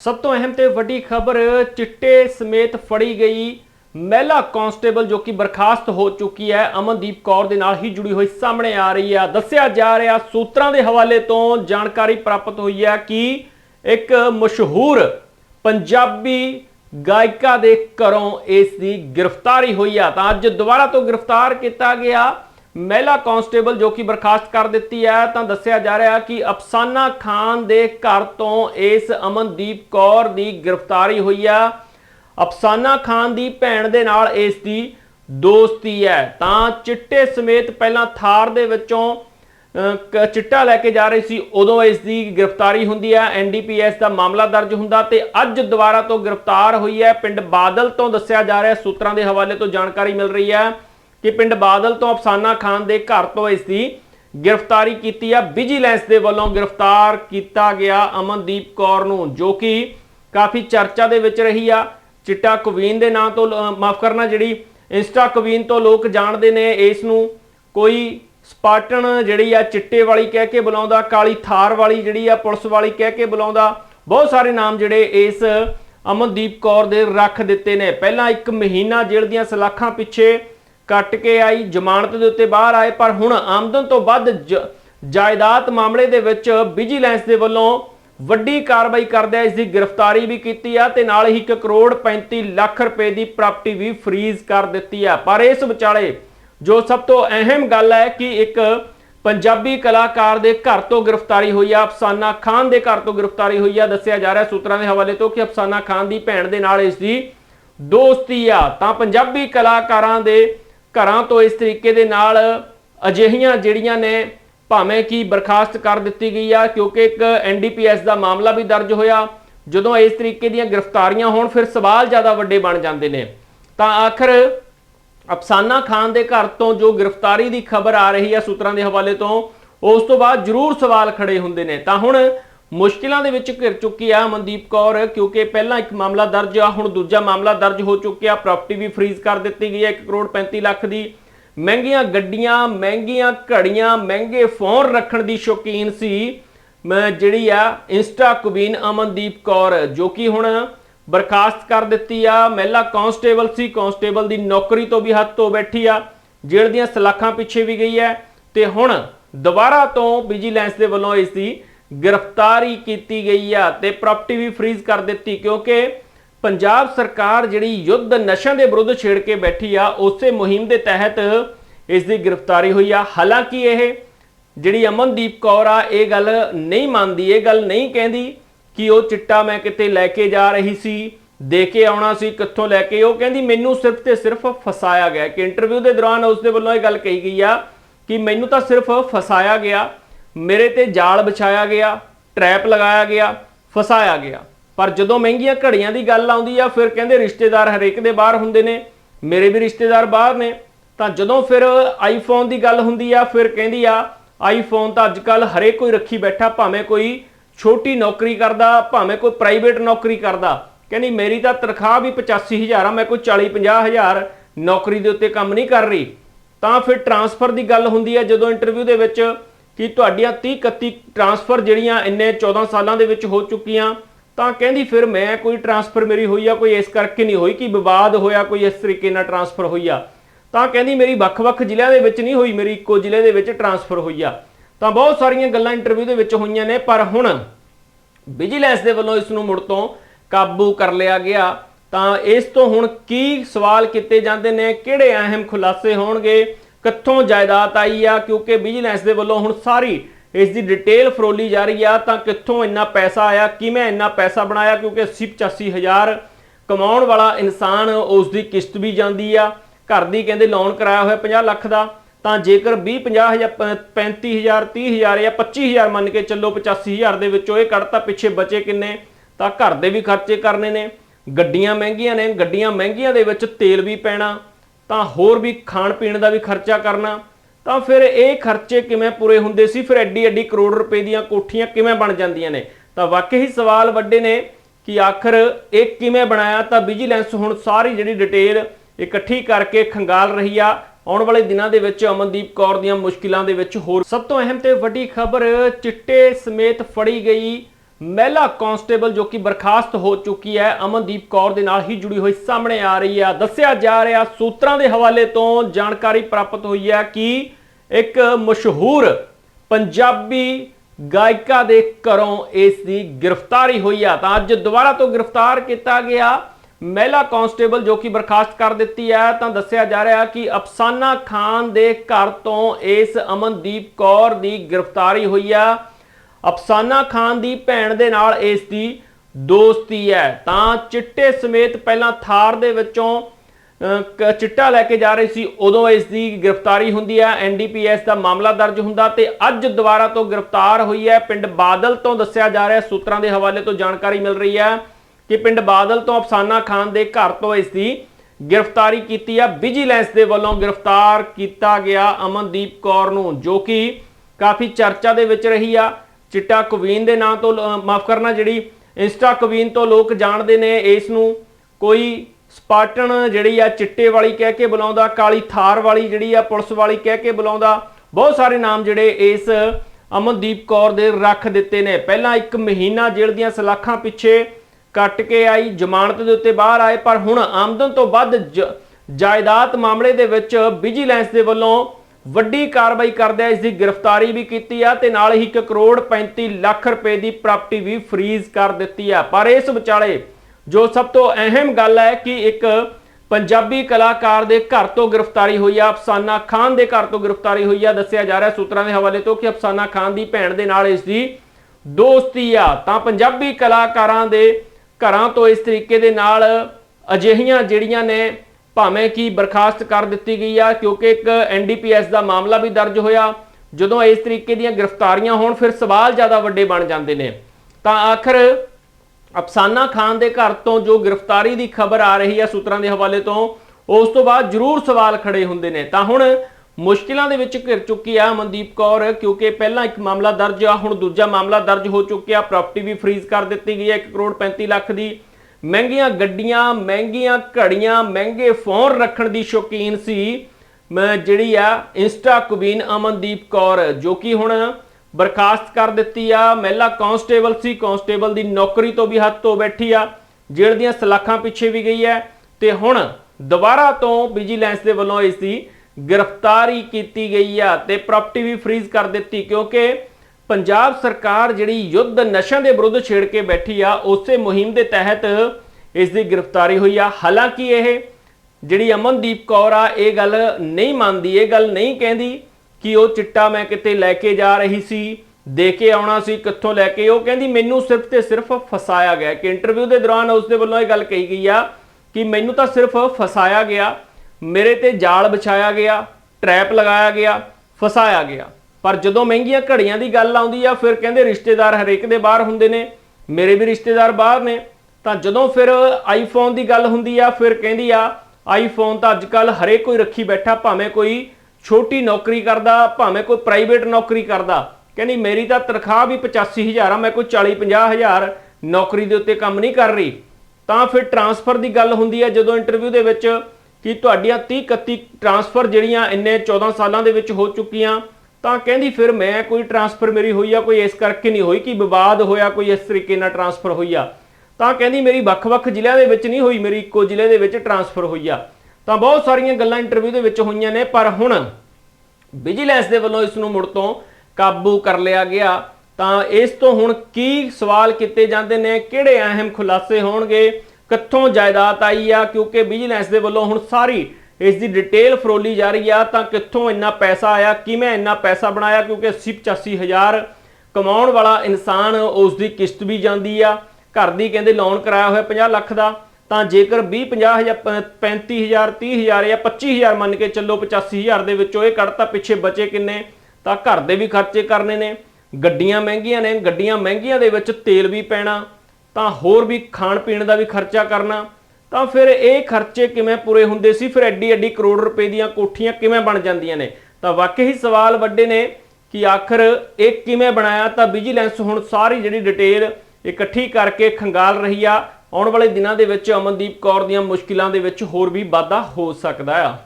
ਸਭ ਤੋਂ ਅਹਿਮ ਤੇ ਵੱਡੀ ਖਬਰ, ਚਿੱਟੇ ਸਮੇਤ ਫੜੀ ਗਈ ਮਹਿਲਾ ਕਾਂਸਟੇਬਲ ਜੋ ਕਿ ਬਰਖਾਸਤ ਹੋ ਚੁੱਕੀ ਹੈ। ਅਮਨਦੀਪ ਕੌਰ ਦੇ ਨਾਲ ਹੀ ਜੁੜੀ ਹੋਈ ਸਾਹਮਣੇ ਆ ਰਹੀ ਹੈ। ਦੱਸਿਆ ਜਾ ਰਿਹਾ, ਸੂਤਰਾਂ ਦੇ ਹਵਾਲੇ ਤੋਂ ਜਾਣਕਾਰੀ ਪ੍ਰਾਪਤ ਹੋਈ ਹੈ ਕਿ ਇੱਕ ਮਸ਼ਹੂਰ ਪੰਜਾਬੀ ਗਾਇਕਾ ਦੇ ਘਰੋਂ ਇਸ ਦੀ ਗ੍ਰਿਫਤਾਰੀ ਹੋਈ ਹੈ ਤਾਂ ਅੱਜ ਦੁਬਾਰਾ ਤੋਂ ਗ੍ਰਿਫਤਾਰ ਕੀਤਾ ਗਿਆ। ਮਹਿਲਾ ਕਾਂਸਟੇਬਲ ਜੋ ਕਿ ਬਰਖਾਸਤ ਕਰ ਦਿੱਤੀ ਹੈ, ਤਾਂ ਦੱਸਿਆ ਜਾ ਰਿਹਾ ਕਿ ਅਫਸਾਨਾ ਖਾਨ ਦੇ ਘਰ ਤੋਂ ਇਸ ਅਮਨਦੀਪ ਕੌਰ ਦੀ ਗ੍ਰਿਫਤਾਰੀ ਹੋਈ ਆ ਅਫਸਾਨਾ ਖਾਨ ਦੀ ਭੈਣ ਦੇ ਨਾਲ ਇਸ ਦੀ ਦੋਸਤੀ ਹੈ। ਤਾਂ ਚਿੱਟੇ ਸਮੇਤ ਪਹਿਲਾਂ ਥਾਰ ਦੇ ਵਿੱਚੋਂ ਚਿੱਟਾ ਲੈ ਕੇ ਜਾ ਰਹੀ ਸੀ, ਉਦੋਂ ਇਸ ਦੀ ਗ੍ਰਿਫਤਾਰੀ ਹੁੰਦੀ ਹੈ। ਐਨਡੀਪੀਐਸ ਦਾ ਮਾਮਲਾ ਦਰਜ ਹੁੰਦਾ ਤੇ ਅੱਜ ਦੁਬਾਰਾ ਤੋਂ ਗ੍ਰਿਫਤਾਰ ਹੋਈ ਹੈ। ਪਿੰਡ ਬਾਦਲ ਤੋਂ ਦੱਸਿਆ ਜਾ ਰਿਹਾ ਸੂਤਰਾਂ ਦੇ ਹਵਾਲੇ ਤੋਂ ਜਾਣਕਾਰੀ ਮਿਲ ਰਹੀ ਹੈ। ਕਿ ਪਿੰਡ ਬਾਦਲ ਤੋਂ ਅਫਸਾਨਾ ਖਾਨ ਦੇ ਘਰ ਤੋਂ ਇਸ ਦੀ ਗ੍ਰਿਫਤਾਰੀ ਕੀਤੀ ਆ। ਵਿਜੀਲੈਂਸ ਦੇ ਵੱਲੋਂ ਗ੍ਰਿਫਤਾਰ ਕੀਤਾ ਗਿਆ ਅਮਨਦੀਪ ਕੌਰ ਨੂੰ, ਜੋ ਕਿ ਕਾਫੀ ਚਰਚਾ ਦੇ ਵਿੱਚ ਰਹੀ ਆ। ਚਿੱਟਾ ਕੁਵੀਨ ਦੇ ਨਾਂ ਤੋਂ ਮਾਫ ਕਰਨਾ, ਜਿਹੜੀ ਇੰਸਟਾ ਕੁਵੀਨ ਤੋਂ ਲੋਕ ਜਾਣਦੇ ਨੇ, ਇਸ ਨੂੰ ਕੋਈ ਸਪਾਟਨ ਜਿਹੜੀ ਆ, ਚਿੱਟੇ ਵਾਲੀ ਕਹਿ ਕੇ ਬੁਲਾਉਂਦਾ, ਕਾਲੀ ਥਾਰ ਵਾਲੀ ਜਿਹੜੀ ਆ, ਪੁਲਿਸ ਵਾਲੀ ਕਹਿ ਕੇ ਬੁਲਾਉਂਦਾ, ਬਹੁਤ ਸਾਰੇ ਨਾਮ ਜਿਹੜੇ ਇਸ ਅਮਨਦੀਪ ਕੌਰ ਦੇ ਰੱਖ ਦਿੱਤੇ ਨੇ। ਪਹਿਲਾਂ ਇੱਕ ਮਹੀਨਾ ਜੇਲ੍ਹ ਦੀਆਂ ਸਲਾਖਾਂ ਪਿੱਛੇ ਕੱਟ ਕੇ ਆਈ, ਜ਼ਮਾਨਤ ਦੇ ਉੱਤੇ ਬਾਹਰ ਆਏ, ਪਰ ਹੁਣ ਆਮਦਨ ਤੋਂ ਵੱਧ ਜਾਇਦਾਦ ਮਾਮਲੇ ਦੇ ਵਿੱਚ ਵਿਜੀਲੈਂਸ ਦੇ ਵੱਲੋਂ ਵੱਡੀ ਕਾਰਵਾਈ ਕਰਦਿਆਂ ਇਸ ਦੀ ਗ੍ਰਿਫਤਾਰੀ ਵੀ ਕੀਤੀ ਆ ਤੇ ਨਾਲ ਹੀ 1 ਕਰੋੜ 35 ਲੱਖ ਰੁਪਏ ਦੀ ਪ੍ਰਾਪਰਟੀ ਵੀ ਫਰੀਜ਼ ਕਰ ਦਿੱਤੀ ਆ। ਪਰ ਇਸ ਵਿਚਾਲੇ ਜੋ ਸਭ ਤੋਂ ਅਹਿਮ ਗੱਲ ਹੈ ਕਿ ਇੱਕ ਪੰਜਾਬੀ ਕਲਾਕਾਰ ਦੇ ਘਰ ਤੋਂ ਗ੍ਰਿਫਤਾਰੀ ਹੋਈ ਆ, ਅਫਸਾਨਾ ਖਾਨ ਦੇ ਘਰ ਤੋਂ ਗ੍ਰਿਫਤਾਰੀ ਹੋਈ ਆ। ਦੱਸਿਆ ਜਾ ਰਿਹਾ ਸੂਤਰਾਂ ਦੇ ਹਵਾਲੇ ਤੋਂ ਕਿ ਅਫਸਾਨਾ ਖਾਨ ਦੀ ਭੈਣ ਦੇ ਨਾਲ ਇਸ ਦੀ ਦੋਸਤੀ ਆ। ਤਾਂ ਪੰਜਾਬੀ ਕਲਾਕਾਰਾਂ ਦੇ ਘਰਾਂ ਤੋਂ ਇਸ ਤਰੀਕੇ ਦੇ ਨਾਲ ਅਜਿਹੀਆਂ ਜਿਹੜੀਆਂ ਨੇ ਭਾਵੇਂ ਕਿ ਬਰਖਾਸਤ ਕਰ ਦਿੱਤੀ ਗਈ ਆ, ਕਿਉਂਕਿ ਇੱਕ ਐਨਡੀਪੀਐਸ ਦਾ ਮਾਮਲਾ ਵੀ ਦਰਜ ਹੋਇਆ। ਜਦੋਂ ਇਸ ਤਰੀਕੇ ਦੀਆਂ ਗ੍ਰਿਫਤਾਰੀਆਂ ਹੋਣ, ਫਿਰ ਸਵਾਲ ਜ਼ਿਆਦਾ ਵੱਡੇ ਬਣ ਜਾਂਦੇ ਨੇ। ਤਾਂ ਆਖਰ ਅਫਸਾਨਾ ਖਾਨ ਦੇ ਘਰ ਤੋਂ ਜੋ ਗ੍ਰਿਫਤਾਰੀ ਦੀ ਖਬਰ ਆ ਰਹੀ ਹੈ ਸੂਤਰਾਂ ਦੇ ਹਵਾਲੇ ਤੋਂ, ਉਸ ਤੋਂ ਬਾਅਦ ਜ਼ਰੂਰ ਸਵਾਲ ਖੜੇ ਹੁੰਦੇ ਨੇ। ਤਾਂ ਹੁਣ ਮੁਸ਼ਕਿਲਾਂ ਦੇ ਵਿੱਚ ਘਿਰ ਚੁੱਕੀ ਆ ਮਨਦੀਪ ਕੌਰ, ਕਿਉਂਕਿ ਪਹਿਲਾਂ ਇੱਕ ਮਾਮਲਾ ਦਰਜ ਆ, ਹੁਣ ਦੂਜਾ ਮਾਮਲਾ ਦਰਜ ਹੋ ਚੁੱਕਿਆ। ਪ੍ਰਾਪਰਟੀ ਵੀ ਫਰੀਜ਼ ਕਰ ਦਿੱਤੀ ਗਈ ਹੈ 1 ਕਰੋੜ 35 ਲੱਖ ਦੀ। ਮਹਿੰਗੀਆਂ ਗੱਡੀਆਂ, ਮਹਿੰਗੀਆਂ ਘੜੀਆਂ, ਮਹਿੰਗੇ ਫੋਨ ਰੱਖਣ ਦੀ ਸ਼ੌਕੀਨ ਸੀ ਮੈਂ ਜਿਹੜੀ ਆ ਇੰਸਟਾ ਕੁਬੀਨ ਅਮਨਦੀਪ ਕੌਰ, ਜੋ ਕਿ ਹੁਣ ਬਰਖਾਸਤ ਕਰ ਦਿੱਤੀ ਆ। ਮਹਿਲਾ ਕਾਂਸਟੇਬਲ ਸੀ ਕਾਂਸਟੇਬਲ ਦੀ ਨੌਕਰੀ ਤੋਂ ਵੀ ਹੱਥ ਧੋ ਬੈਠੀ ਆ, ਜੇਲ੍ਹ ਦੀਆਂ ਸਲਾਖਾਂ ਪਿੱਛੇ ਵੀ ਗਈ ਹੈ। ਤੇ ਹੁਣ ਦੁਬਾਰਾ ਤੋਂ ਵਿਜੀਲੈਂਸ ਦੇ ਵੱਲੋਂ ਇਸ ਦੀ ਗ੍ਰਿਫਤਾਰੀ ਕੀਤੀ ਗਈ ਆ ਤੇ ਪ੍ਰਾਪਰਟੀ ਵੀ ਫਰੀਜ਼ ਕਰ ਦਿੱਤੀ, ਕਿਉਂਕਿ ਪੰਜਾਬ ਸਰਕਾਰ ਜਿਹੜੀ ਯੁੱਧ ਨਸ਼ਿਆਂ ਦੇ ਵਿਰੁੱਧ ਛੇੜ ਕੇ ਬੈਠੀ ਆ, ਉਸੇ ਮੁਹਿੰਮ ਦੇ ਤਹਿਤ ਇਸ ਦੀ ਗ੍ਰਿਫਤਾਰੀ ਹੋਈ ਆ। ਹਾਲਾਂਕਿ ਇਹ ਜਿਹੜੀ ਅਮਨਦੀਪ ਕੌਰ ਆ, ਇਹ ਗੱਲ ਨਹੀਂ ਮੰਨਦੀ, ਇਹ ਗੱਲ ਨਹੀਂ ਕਹਿੰਦੀ ਕਿ ਉਹ ਚਿੱਟਾ ਮੈਂ ਕਿਤੇ ਲੈ ਕੇ ਜਾ ਰਹੀ ਸੀ, ਦੇ ਕੇ ਆਉਣਾ ਸੀ, ਕਿੱਥੋਂ ਲੈ ਕੇ, ਉਹ ਕਹਿੰਦੀ ਮੈਨੂੰ ਸਿਰਫ ਤੇ ਸਿਰਫ ਫਸਾਇਆ ਗਿਆ। ਕਿ ਇੰਟਰਵਿਊ ਦੇ ਦੌਰਾਨ ਉਸ ਦੇ ਵੱਲੋਂ ਇਹ ਗੱਲ ਕਹੀ ਗਈ ਆ ਕਿ ਮੈਨੂੰ ਤਾਂ ਸਿਰਫ ਫਸਾਇਆ ਗਿਆ। ਮੇਰੇ ਤੇ ਜਾਲ ਵਿਛਾਇਆ ਗਿਆ, ਟ੍ਰੈਪ ਲਗਾਇਆ ਗਿਆ, ਫਸਾਇਆ ਗਿਆ। ਪਰ ਜਦੋਂ ਮਹਿੰਗੀਆਂ ਘੜੀਆਂ ਦੀ ਗੱਲ ਆਉਂਦੀ ਆ, ਫਿਰ ਕਹਿੰਦੇ ਰਿਸ਼ਤੇਦਾਰ ਹਰੇਕ ਦੇ ਬਾਹਰ ਹੁੰਦੇ ਨੇ, ਮੇਰੇ ਵੀ ਰਿਸ਼ਤੇਦਾਰ ਬਾਹਰ ਨੇ। ਤਾਂ ਜਦੋਂ ਫਿਰ ਆਈਫੋਨ ਦੀ ਗੱਲ ਹੁੰਦੀ ਆ, ਫਿਰ ਕਹਿੰਦੀ ਆ ਆਈਫੋਨ ਤਾਂ ਅੱਜ ਕੱਲ ਹਰੇਕ ਕੋਈ ਰੱਖੀ ਬੈਠਾ, ਭਾਵੇਂ ਕੋਈ ਛੋਟੀ ਨੌਕਰੀ ਕਰਦਾ, ਭਾਵੇਂ ਕੋਈ ਪ੍ਰਾਈਵੇਟ ਨੌਕਰੀ ਕਰਦਾ। ਕਹਿੰਦੀ ਮੇਰੀ ਤਾਂ ਤਨਖਾਹ ਵੀ 85000 ਆ, ਮੈਂ ਕੋਈ 40 50000 ਨੌਕਰੀ ਦੇ ਉੱਤੇ ਕੰਮ ਨਹੀਂ ਕਰ ਰਹੀ। ਤਾਂ ਫਿਰ ਟਰਾਂਸਫਰ ਦੀ ਗੱਲ ਹੁੰਦੀ ਹੈ ਜਦੋਂ ਇੰਟਰਵਿਊ ਦੇ ਵਿੱਚ ਕਿ ਤੁਹਾਡੀਆਂ 30 31 ਟਰਾਂਸਫਰ ਜਿਹੜੀਆਂ ਇੰਨੇ 14 ਸਾਲਾਂ ਦੇ ਵਿੱਚ ਹੋ ਚੁੱਕੀਆਂ, ਤਾਂ ਕਹਿੰਦੀ ਫਿਰ ਮੈਂ ਕੋਈ ਟਰਾਂਸਫਰ ਮੇਰੀ ਹੋਈ ਆ, ਕੋਈ ਇਸ ਕਰਕੇ ਨਹੀਂ ਹੋਈ ਕਿ ਵਿਵਾਦ ਹੋਇਆ, ਕੋਈ ਇਸ ਤਰੀਕੇ ਨਾਲ ਟਰਾਂਸਫਰ ਹੋਈ ਆ। ਤਾਂ ਕਹਿੰਦੀ ਮੇਰੀ ਵੱਖ-ਵੱਖ ਜ਼ਿਲ੍ਹਿਆਂ ਦੇ ਵਿੱਚ ਨਹੀਂ ਹੋਈ, ਮੇਰੀ ਇੱਕੋ ਜ਼ਿਲ੍ਹੇ ਦੇ ਵਿੱਚ ਟਰਾਂਸਫਰ ਹੋਈ ਆ। ਤਾਂ ਬਹੁਤ ਸਾਰੀਆਂ ਗੱਲਾਂ ਇੰਟਰਵਿਊ ਦੇ ਵਿੱਚ ਹੋਈਆਂ ਨੇ, ਪਰ ਹੁਣ ਵਿਜੀਲੈਂਸ ਦੇ ਵੱਲੋਂ ਇਸ ਨੂੰ ਮੁੜ ਤੋਂ ਕਾਬੂ ਕਰ ਲਿਆ ਗਿਆ। ਤਾਂ ਇਸ ਤੋਂ ਹੁਣ ਕੀ ਸਵਾਲ ਕੀਤੇ ਜਾਂਦੇ ਨੇ, ਕਿਹੜੇ ਅਹਿਮ ਖੁਲਾਸੇ ਹੋਣਗੇ? ਕਿੱਥੋਂ ਜਾਇਦਾਦ ਆਈ ਆ? ਕਿਉਂਕਿ ਵਿਜੀਲੈਂਸ ਦੇ ਵੱਲੋਂ ਹੁਣ ਸਾਰੀ ਇਸ ਦੀ ਡਿਟੇਲ ਫਰੋਲੀ ਜਾ ਰਹੀ ਆ, ਤਾਂ ਕਿੱਥੋਂ ਇੰਨਾ ਪੈਸਾ ਆਇਆ? ਕਿਵੇਂ ਇੰਨਾ ਪੈਸਾ ਬਣਾਇਆ? ਕਿਉਂਕਿ 80 85 ਹਜ਼ਾਰ ਕਮਾਉਣ ਵਾਲਾ ਇਨਸਾਨ ਉਸ ਦੀ ਕਿਸ਼ਤ ਵੀ ਜਾਂਦੀ ਆ। ਘਰ ਦੀ ਕਹਿੰਦੇ ਲੋਨ ਕਰਾਇਆ ਹੋਇਆ 50 ਲੱਖ ਦਾ, ਤਾਂ ਜੇਕਰ 20 50 ਹਜ਼ਾਰ 35 ਹਜ਼ਾਰ 30 ਹਜ਼ਾਰ ਜਾਂ 25 ਹਜ਼ਾਰ ਮੰਨ ਕੇ ਚੱਲੋ 85 ਹਜ਼ਾਰ ਦੇ ਵਿੱਚੋਂ ਇਹ ਕੱਢਤਾ, ਪਿੱਛੇ ਬਚੇ ਕਿੰਨੇ? ਤਾਂ ਘਰ ਦੇ ਵੀ ਖਰਚੇ ਕਰਨੇ ਨੇ। ਗੱਡੀਆਂ ਮਹਿੰਗੀਆਂ ਨੇ, ਗੱਡੀਆਂ ਮਹਿੰਗੀਆਂ ਦੇ ਵਿੱਚ ਤੇਲ ਵੀ ਪੈਣਾ। ਤਾਂ ਹੋਰ ਵੀ ਖਾਣ ਪੀਣ ਦਾ ਵੀ ਖਰਚਾ ਕਰਨਾ, ਤਾਂ ਫਿਰ ਇਹ ਖਰਚੇ ਕਿਵੇਂ ਪੂਰੇ ਹੁੰਦੇ ਸੀ? ਫਿਰ ਐਡੀ ਐਡੀ ਕਰੋੜ ਰੁਪਏ ਦੀਆਂ ਕੋਠੀਆਂ ਕਿਵੇਂ ਬਣ ਜਾਂਦੀਆਂ ਨੇ? ਤਾਂ ਵਾਕਈ ਸਵਾਲ ਵੱਡੇ ਨੇ ਕਿ ਆਖਰ ਇਹ ਕਿਵੇਂ ਬਣਾਇਆ? ਤਾਂ ਵਿਜੀਲੈਂਸ ਹੁਣ ਸਾਰੀ ਜਿਹੜੀ ਡਿਟੇਲ ਇਕੱਠੀ ਕਰਕੇ ਖੰਗਾਲ ਰਹੀ ਆ। ਆਉਣ ਵਾਲੇ ਦਿਨਾਂ ਦੇ ਵਿੱਚ ਅਮਨਦੀਪ ਕੌਰ ਦੀਆਂ ਮੁਸ਼ਕਿਲਾਂ ਦੇ ਵਿੱਚ ਹੋਰ ਸਭ ਤੋਂ ਅਹਿਮ ਤੇ ਵੱਡੀ ਖਬਰ ਚਿੱਟੇ ਸਮੇਤ ਫੜੀ ਗਈ ਮਹਿਲਾ ਕਾਂਸਟੇਬਲ ਜੋ ਕਿ ਬਰਖਾਸਤ ਹੋ ਚੁੱਕੀ ਹੈ, ਅਮਨਦੀਪ ਕੌਰ ਦੇ ਨਾਲ ਹੀ ਜੁੜੀ ਹੋਈ ਸਾਹਮਣੇ ਆ ਰਹੀ ਹੈ ਦੱਸਿਆ ਜਾ ਰਿਹਾ ਸੂਤਰਾਂ ਦੇ ਹਵਾਲੇ ਤੋਂ ਜਾਣਕਾਰੀ ਪ੍ਰਾਪਤ ਹੋਈ ਹੈ ਕਿ ਇੱਕ ਮਸ਼ਹੂਰ ਪੰਜਾਬੀ ਗਾਇਕਾ ਦੇ ਘਰੋਂ ਇਸ ਦੀ ਗ੍ਰਿਫਤਾਰੀ ਹੋਈ ਆ। ਤਾਂ ਅੱਜ ਦੁਬਾਰਾ ਤੋਂ ਗ੍ਰਿਫਤਾਰ ਕੀਤਾ ਗਿਆ ਮਹਿਲਾ ਕਾਂਸਟੇਬਲ ਜੋ ਕਿ ਬਰਖਾਸਤ ਕਰ ਦਿੱਤੀ ਹੈ। ਤਾਂ ਦੱਸਿਆ ਜਾ ਰਿਹਾ ਕਿ ਅਫਸਾਨਾ ਖਾਨ ਦੇ ਘਰ ਤੋਂ ਇਸ ਅਮਨਦੀਪ ਕੌਰ ਦੀ ਗ੍ਰਿਫਤਾਰੀ ਹੋਈ ਆ। ਅਫਸਾਨਾ ਖਾਨ ਦੀ ਭੈਣ ਦੇ ਨਾਲ ਇਸ ਦੀ ਦੋਸਤੀ ਹੈ। ਤਾਂ ਚਿੱਟੇ ਸਮੇਤ ਪਹਿਲਾਂ ਥਾਰ ਦੇ ਵਿੱਚੋਂ ਚਿੱਟਾ ਲੈ ਕੇ ਜਾ ਰਹੀ ਸੀ, ਉਦੋਂ ਇਸ ਦੀ ਗ੍ਰਿਫਤਾਰੀ ਹੁੰਦੀ ਹੈ। ਐਨਡੀਪੀਐਸ ਦਾ ਮਾਮਲਾ ਦਰਜ ਹੁੰਦਾ ਤੇ ਅੱਜ ਦੁਬਾਰਾ ਤੋਂ ਗ੍ਰਿਫਤਾਰ ਹੋਈ ਹੈ। ਪਿੰਡ ਬਾਦਲ ਤੋਂ ਦੱਸਿਆ ਜਾ ਰਿਹਾ, ਸੂਤਰਾਂ ਦੇ ਹਵਾਲੇ ਤੋਂ ਜਾਣਕਾਰੀ ਮਿਲ ਰਹੀ ਹੈ ਕਿ ਪਿੰਡ ਬਾਦਲ ਤੋਂ ਅਫਸਾਨਾ ਖਾਨ ਦੇ ਘਰ ਤੋਂ ਇਸ ਦੀ ਗ੍ਰਿਫਤਾਰੀ ਕੀਤੀ ਹੈ। ਵਿਜੀਲੈਂਸ ਦੇ ਵੱਲੋਂ ਗ੍ਰਿਫਤਾਰ ਕੀਤਾ ਗਿਆ ਅਮਨਦੀਪ ਕੌਰ ਨੂੰ, ਜੋ ਕਿ ਕਾਫੀ ਚਰਚਾ ਦੇ ਵਿੱਚ ਰਹੀ ਆ। ਚਿੱਟਾ ਕੁਵੀਨ ਦੇ ਨਾਂ ਤੋਂ ਮਾਫ ਕਰਨਾ, ਜਿਹੜੀ ਇੰਸਟਾ ਕੁਵੀਨ ਤੋਂ ਲੋਕ ਜਾਣਦੇ ਨੇ, ਇਸ ਨੂੰ ਕੋਈ ਸਪਾਟਨ ਜਿਹੜੀ ਆ ਚਿੱਟੇ ਵਾਲੀ ਕਹਿ ਕੇ ਬੁਲਾਉਂਦਾ, ਕਾਲੀ ਥਾਰ ਵਾਲੀ ਜਿਹੜੀ ਆ ਪੁਲਿਸ ਵਾਲੀ ਕਹਿ ਕੇ ਬੁਲਾਉਂਦਾ, ਬਹੁਤ ਸਾਰੇ ਨਾਮ ਜਿਹੜੇ ਇਸ ਅਮਨਦੀਪ ਕੌਰ ਦੇ ਰੱਖ ਦਿੱਤੇ ਨੇ। ਪਹਿਲਾਂ ਇੱਕ ਮਹੀਨਾ ਜੇਲ੍ਹ ਦੀਆਂ ਸਲਾਖਾਂ ਪਿੱਛੇ ਕੱਟ ਕੇ ਆਈ, ਜ਼ਮਾਨਤ ਦੇ ਉੱਤੇ ਬਾਹਰ ਆਏ, ਪਰ ਹੁਣ ਆਮਦਨ ਤੋਂ ਵੱਧ ਜ- ਜਾਇਦਾਦ ਮਾਮਲੇ ਦੇ ਵਿੱਚ ਵਿਜੀਲੈਂਸ ਦੇ ਵੱਲੋਂ ਵੱਡੀ ਕਾਰਵਾਈ ਕਰਦਿਆਂ ਇਸ ਦੀ ਗ੍ਰਿਫਤਾਰੀ ਵੀ ਕੀਤੀ ਆ ਤੇ ਨਾਲ ਹੀ 1 ਕਰੋੜ 35 ਲੱਖ ਰੁਪਏ ਦੀ ਪ੍ਰਾਪਰਟੀ ਵੀ ਫਰੀਜ਼ ਕਰ ਦਿੱਤੀ ਆ। ਪਰ ਇਸ ਵਿਚਾਲੇ ਜੋ ਸਭ ਤੋਂ ਅਹਿਮ ਗੱਲ ਹੈ ਕਿ ਇੱਕ ਪੰਜਾਬੀ ਕਲਾਕਾਰ ਦੇ ਘਰ ਤੋਂ ਗ੍ਰਿਫਤਾਰੀ ਹੋਈ ਆ, ਅਫਸਾਨਾ ਖਾਨ ਦੇ ਘਰ ਤੋਂ ਗ੍ਰਿਫਤਾਰੀ ਹੋਈ ਆ। ਦੱਸਿਆ ਜਾ ਰਿਹਾ ਸੂਤਰਾਂ ਦੇ ਹਵਾਲੇ ਤੋਂ ਕਿ ਅਫਸਾਨਾ ਖਾਨ ਦੀ ਭੈਣ ਦੇ ਨਾਲ ਇਸ ਦੀ ਦੋਸਤੀ ਆ। ਤਾਂ ਪੰਜਾਬੀ ਕਲਾਕਾਰਾਂ ਦੇ ਘਰਾਂ ਤੋਂ ਇਸ ਤਰੀਕੇ ਦੇ ਨਾਲ ਅਜਿਹੀਆਂ ਜਿਹੜੀਆਂ ਨੇ ਭਾਵੇਂ ਕਿ ਬਰਖਾਸਤ ਕਰ ਦਿੱਤੀ ਗਈ ਆ, ਕਿਉਂਕਿ ਇੱਕ ਐਨਡੀਪੀਐਸ ਦਾ ਮਾਮਲਾ ਵੀ ਦਰਜ ਹੋਇਆ। ਜਦੋਂ ਇਸ ਤਰੀਕੇ ਦੀਆਂ ਗ੍ਰਿਫਤਾਰੀਆਂ ਹੋਣ, ਫਿਰ ਸਵਾਲ ਜ਼ਿਆਦਾ ਵੱਡੇ ਬਣ ਜਾਂਦੇ ਨੇ। ਤਾਂ ਆਖਰ ਅਫਸਾਨਾ ਖਾਨ ਦੇ ਘਰ ਤੋਂ ਜੋ ਗ੍ਰਿਫਤਾਰੀ ਦੀ ਖਬਰ ਆ ਰਹੀ ਹੈ ਸੂਤਰਾਂ ਦੇ ਹਵਾਲੇ ਤੋਂ, ਉਸ ਤੋਂ ਬਾਅਦ ਜ਼ਰੂਰ ਸਵਾਲ ਖੜੇ ਹੁੰਦੇ ਨੇ। ਤਾਂ ਹੁਣ ਮੁਸ਼ਕਿਲਾਂ ਦੇ ਵਿੱਚ ਘਿਰ ਚੁੱਕੀ ਆ ਮਨਦੀਪ ਕੌਰ, ਕਿਉਂਕਿ ਪਹਿਲਾਂ ਇੱਕ ਮਾਮਲਾ ਦਰਜ ਆ, ਹੁਣ ਦੂਜਾ ਮਾਮਲਾ ਦਰਜ ਹੋ ਚੁੱਕਿਆ। ਪ੍ਰਾਪਰਟੀ ਵੀ ਫਰੀਜ਼ ਕਰ ਦਿੱਤੀ ਗਈ ਹੈ 1 ਕਰੋੜ 35 ਲੱਖ ਦੀ। ਮਹਿੰਗੀਆਂ ਗੱਡੀਆਂ, ਮਹਿੰਗੀਆਂ ਘੜੀਆਂ, ਮਹਿੰਗੇ ਫੋਨ ਰੱਖਣ ਦੀ ਸ਼ੌਕੀਨ ਸੀ। ਮੈਂ ਜਿਹੜੀ ਆ ਇੰਸਟਾ ਕੁਬੀਨ ਅਮਨਦੀਪ ਕੌਰ, ਜੋ ਕਿ ਹੁਣ ਬਰਖਾਸਤ ਕਰ ਦਿੱਤੀ ਆ, ਮਹਿਲਾ ਕਾਂਸਟੇਬਲ ਸੀ, ਕਾਂਸਟੇਬਲ ਦੀ ਨੌਕਰੀ ਤੋਂ ਵੀ ਹੱਥ ਤੋਂ ਬੈਠੀ ਆ, ਜੇਲ੍ਹ ਦੀਆਂ ਸਲਾਖਾਂ ਪਿੱਛੇ ਵੀ ਗਈ ਹੈ। ਤੇ ਹੁਣ ਦੁਬਾਰਾ ਤੋਂ ਵਿਜੀਲੈਂਸ ਦੇ ਵੱਲੋਂ ਇਸ ਦੀ ਗ੍ਰਿਫਤਾਰੀ ਕੀਤੀ ਗਈ ਆ ਤੇ ਪ੍ਰਾਪਰਟੀ ਵੀ ਫਰੀਜ਼ ਕਰ ਦਿੱਤੀ, ਕਿਉਂਕਿ ਪੰਜਾਬ ਸਰਕਾਰ ਜਿਹੜੀ ਯੁੱਧ ਨਸ਼ਿਆਂ ਦੇ ਵਿਰੁੱਧ ਛੇੜ ਕੇ ਬੈਠੀ ਆ, ਉਸੇ ਮੁਹਿੰਮ ਦੇ ਤਹਿਤ ਇਸ ਦੀ ਗ੍ਰਿਫਤਾਰੀ ਹੋਈ ਆ। ਹਾਲਾਂਕਿ ਇਹ ਜਿਹੜੀ ਅਮਨਦੀਪ ਕੌਰ ਆ, ਇਹ ਗੱਲ ਨਹੀਂ ਮੰਨਦੀ, ਇਹ ਗੱਲ ਨਹੀਂ ਕਹਿੰਦੀ ਕਿ ਉਹ ਚਿੱਟਾ ਮੈਂ ਕਿਤੇ ਲੈ ਕੇ ਜਾ ਰਹੀ ਸੀ, ਦੇ ਕੇ ਆਉਣਾ ਸੀ, ਕਿੱਥੋਂ ਲੈ ਕੇ। ਉਹ ਕਹਿੰਦੀ, ਮੈਨੂੰ ਸਿਰਫ ਤੇ ਸਿਰਫ ਫਸਾਇਆ ਗਿਆ। ਕਿ ਇੰਟਰਵਿਊ ਦੇ ਦੌਰਾਨ ਉਸ ਦੇ ਵੱਲੋਂ ਇਹ ਗੱਲ ਕਹੀ ਗਈ ਆ ਕਿ ਮੈਨੂੰ ਤਾਂ ਸਿਰਫ ਫਸਾਇਆ ਗਿਆ, ਮੇਰੇ ਤੇ ਜਾਲ ਵਿਛਾਇਆ ਗਿਆ ਟਰੈਪ ਲਗਾਇਆ ਗਿਆ, ਫਸਾਇਆ ਗਿਆ। ਪਰ ਜਦੋਂ ਮਹਿੰਗੀਆਂ ਘੜੀਆਂ ਦੀ ਗੱਲ ਆਉਂਦੀ ਆ, ਫਿਰ ਕਹਿੰਦੇ ਰਿਸ਼ਤੇਦਾਰ ਹਰੇਕ ਦੇ ਬਾਹਰ ਹੁੰਦੇ ਨੇ, ਮੇਰੇ ਵੀ ਰਿਸ਼ਤੇਦਾਰ ਬਾਹਰ ਨੇ। ਤਾਂ ਜਦੋਂ ਫਿਰ ਆਈਫੋਨ ਦੀ ਗੱਲ ਹੁੰਦੀ ਆ, ਫਿਰ ਕਹਿੰਦੀ ਆ ਆਈਫੋਨ ਤਾਂ ਅੱਜਕੱਲ ਹਰੇਕ ਕੋਈ ਰੱਖੀ ਬੈਠਾ, ਭਾਵੇਂ ਕੋਈ ਛੋਟੀ ਨੌਕਰੀ ਕਰਦਾ, ਭਾਵੇਂ ਕੋਈ ਪ੍ਰਾਈਵੇਟ ਨੌਕਰੀ ਕਰਦਾ। ਕਹਿੰਦੀ ਮੇਰੀ ਤਾਂ ਤਨਖਾਹ ਵੀ 85000 ਆ, ਮੈਂ ਕੋਈ 40 50000 ਨੌਕਰੀ ਦੇ ਉੱਤੇ ਕੰਮ ਨਹੀਂ ਕਰ ਰਹੀ। ਤਾਂ ਫਿਰ ਟਰਾਂਸਫਰ ਦੀ ਗੱਲ ਹੁੰਦੀ ਹੈ ਜਦੋਂ ਇੰਟਰਵਿਊ ਦੇ ਵਿੱਚ ਕਿ ਤੁਹਾਡੀਆਂ 30 31 ਟਰਾਂਸਫਰ ਜਿਹੜੀਆਂ ਇੰਨੇ 14 ਸਾਲਾਂ ਦੇ ਵਿੱਚ ਹੋ ਚੁੱਕੀਆਂ ਤਾਂ ਕਹਿੰਦੀ ਫਿਰ ਮੈਂ ਕੋਈ ਟਰਾਂਸਫਰ ਮੇਰੀ ਹੋਈ ਆ, ਕੋਈ ਇਸ ਕਰਕੇ ਨਹੀਂ ਹੋਈ ਕਿ ਵਿਵਾਦ ਹੋਇਆ, ਕੋਈ ਇਸ ਤਰੀਕੇ ਨਾਲ ਟਰਾਂਸਫਰ ਹੋਈ ਆ। ਤਾਂ ਕਹਿੰਦੀ ਮੇਰੀ ਵੱਖ-ਵੱਖ ਜ਼ਿਲ੍ਹਿਆਂ ਦੇ ਵਿੱਚ ਨਹੀਂ ਹੋਈ, ਮੇਰੀ ਇੱਕੋ ਜ਼ਿਲ੍ਹੇ ਦੇ ਵਿੱਚ ਟਰਾਂਸਫਰ ਹੋਈ ਆ। ਤਾਂ ਬਹੁਤ ਸਾਰੀਆਂ ਗੱਲਾਂ ਇੰਟਰਵਿਊ ਦੇ ਵਿੱਚ ਹੋਈਆਂ ਨੇ, ਪਰ ਹੁਣ ਵਿਜੀਲੈਂਸ ਦੇ ਵੱਲੋਂ ਇਸ ਨੂੰ ਮੁੜ ਤੋਂ ਕਾਬੂ ਕਰ ਲਿਆ ਗਿਆ। ਤਾਂ ਇਸ ਤੋਂ ਹੁਣ ਕੀ ਸਵਾਲ ਕੀਤੇ ਜਾਂਦੇ ਨੇ, ਕਿਹੜੇ ਅਹਿਮ ਖੁਲਾਸੇ ਹੋਣਗੇ, ਕਿੱਥੋਂ ਜਾਇਦਾਦ ਆਈ ਆ, ਕਿਉਂਕਿ ਵਿਜੀਲੈਂਸ ਦੇ ਵੱਲੋਂ ਹੁਣ ਸਾਰੀ ਇਸ ਦੀ ਡਿਟੇਲ ਫਰੋਲੀ ਜਾ ਰਹੀ ਆ, ਤਾਂ ਕਿੱਥੋਂ ਇੰਨਾ ਪੈਸਾ ਆਇਆ, ਕਿਵੇਂ ਇੰਨਾ ਪੈਸਾ ਬਣਾਇਆ, ਕਿਉਂਕਿ 80 85 ਹਜ਼ਾਰ ਕਮਾਉਣ ਵਾਲਾ ਇਨਸਾਨ ਉਸ ਦੀ ਕਿਸ਼ਤ ਵੀ ਜਾਂਦੀ ਆ। ਘਰ ਦੀ ਕਹਿੰਦੇ ਲੋਨ ਕਰਾਇਆ ਹੋਇਆ 50 ਲੱਖ ਦਾ, ਤਾਂ ਜੇਕਰ 20 50 ਹਜ਼ਾਰ 35 ਹਜ਼ਾਰ 30 ਹਜ਼ਾਰ ਜਾਂ 25 ਹਜ਼ਾਰ ਮੰਨ ਕੇ ਚੱਲੋ 85 ਹਜ਼ਾਰ ਦੇ ਵਿੱਚੋਂ ਇਹ ਕੱਢਤਾ, ਪਿੱਛੇ ਬਚੇ ਕਿੰਨੇ? ਤਾਂ ਘਰ ਦੇ ਵੀ ਖਰਚੇ ਕਰਨੇ ਨੇ। ਗੱਡੀਆਂ ਮਹਿੰਗੀਆਂ ਨੇ, ਗੱਡੀਆਂ ਮਹਿੰਗੀਆਂ ਦੇ ਵਿੱਚ ਤੇਲ ਵੀ ਪੈਣਾ, ਤਾਂ ਹੋਰ ਵੀ ਖਾਣ ਪੀਣ ਦਾ ਵੀ ਖਰਚਾ ਕਰਨਾ। ਤਾਂ ਫਿਰ ਇਹ ਖਰਚੇ ਕਿਵੇਂ ਪੂਰੇ ਹੁੰਦੇ ਸੀ? ਫਿਰ ਐਡੀ ਐਡੀ ਕਰੋੜ ਰੁਪਏ ਦੀਆਂ ਕੋਠੀਆਂ ਕਿਵੇਂ ਬਣ ਜਾਂਦੀਆਂ ਨੇ? ਤਾਂ ਵਾਕਈ ਹੀ ਸਵਾਲ ਵੱਡੇ ਨੇ ਕਿ ਆਖਰ ਇਹ ਕਿਵੇਂ ਬਣਾਇਆ? ਤਾਂ ਵਿਜੀਲੈਂਸ ਹੁਣ ਸਾਰੀ ਜਿਹੜੀ ਡਿਟੇਲ ਇਕੱਠੀ ਕਰਕੇ ਖੰਗਾਲ ਰਹੀ ਆ। ਆਉਣ ਵਾਲੇ ਦਿਨਾਂ ਦੇ ਵਿੱਚ ਅਮਨਦੀਪ ਕੌਰ ਦੀਆਂ ਮੁਸ਼ਕਿਲਾਂ ਦੇ ਵਿੱਚ ਹੋਰ ਵੀ ਵਾਧਾ ਹੋ ਸਕਦਾ ਆ।